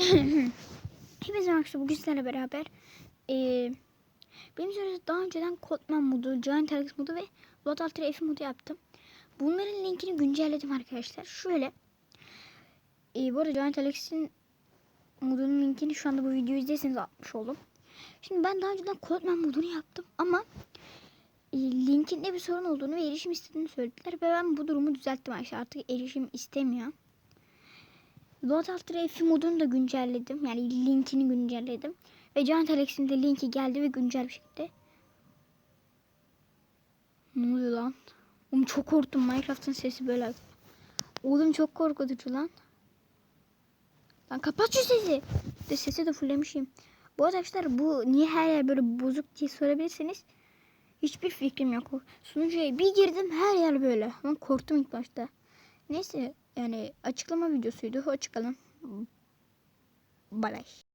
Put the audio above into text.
Hepinize arkadaşlar bugün sizlerle beraber eee benim söylediğim daha önceden Codman modu, Giant Alex modu ve Lot Alter F modu yaptım. Bunların linkini güncelledim arkadaşlar. Şöyle eee bu arada Giant Alex'in modunun linkini şu anda bu videoyu izlerseniz atmış oldum. Şimdi ben daha önceden Codman modunu yaptım ama e, linkinde bir sorun olduğunu ve erişim istediğini söylediler ve ben bu durumu düzelttim arkadaşlar. Artık erişim istemiyor. Load After F modunu da güncelledim. Yani linkini güncelledim. Ve Giant Alex'in de linki geldi ve güncel bir şekilde. Ne oluyor lan? Oğlum çok korktum. Minecraft'ın sesi böyle. Oğlum çok korkutucu lan. Lan kapat şu sesi. De sesi de fulllemişim. Bu arkadaşlar bu niye her yer böyle bozuk diye sorabilirsiniz. Hiçbir fikrim yok. Sunucuya bir girdim her yer böyle. Lan korktum ilk başta. Neyse yani açıklama videosuydu. Hoşçakalın. Bye bye.